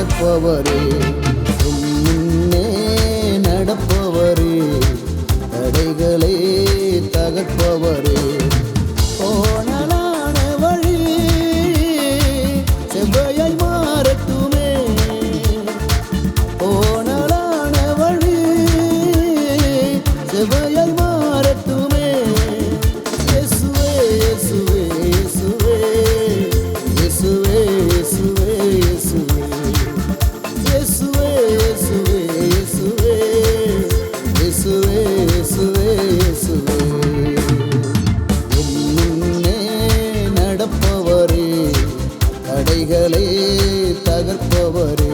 நடப்பவரே. முன்னே நடப்பவரே. தடைகளே தகப்ப தடைகளை தகர்ப்பவரே.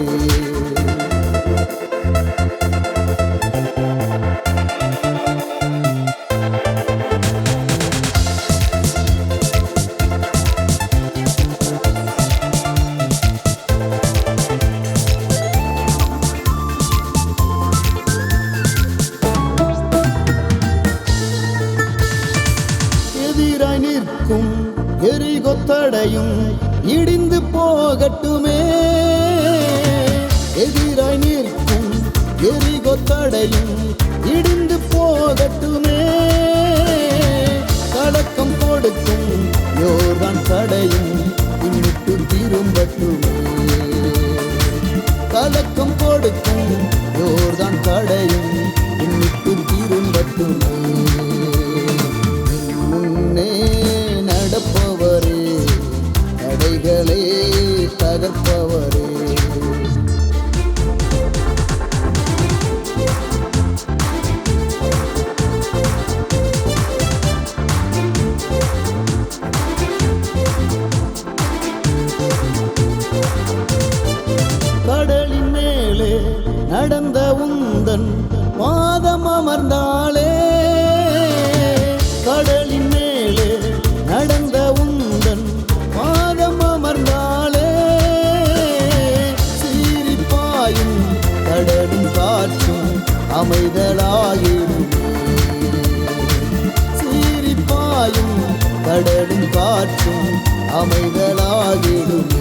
எதிராய் நிற்கும் எரிகொத்தடையும் இடிந்து போகட்டுமே. எதிராய் நிற்கும் எரிகொத்தடையும் இடிந்து போகட்டுமே. கலக்கம் கொடுக்கும் யோர்தான் தடையும் இன்னிட்டு திரும்பட்டுமே. கலக்கம் கொடுக்கும் யோர்தான் தடையும் இன்னிட்டு திரும்பட்டுமே. நடந்த உந்தன் பாதம் அமர்ந்தாளே. கடலின் மேலே நடந்த உந்தன் பாதம் அமர்ந்தாளே. சீரிப்பாயும் கடலும் காற்றும் அமைதலாயிடும் சீரிப்பாயும் கடலும் காற்றும் அமைதலாகிடும்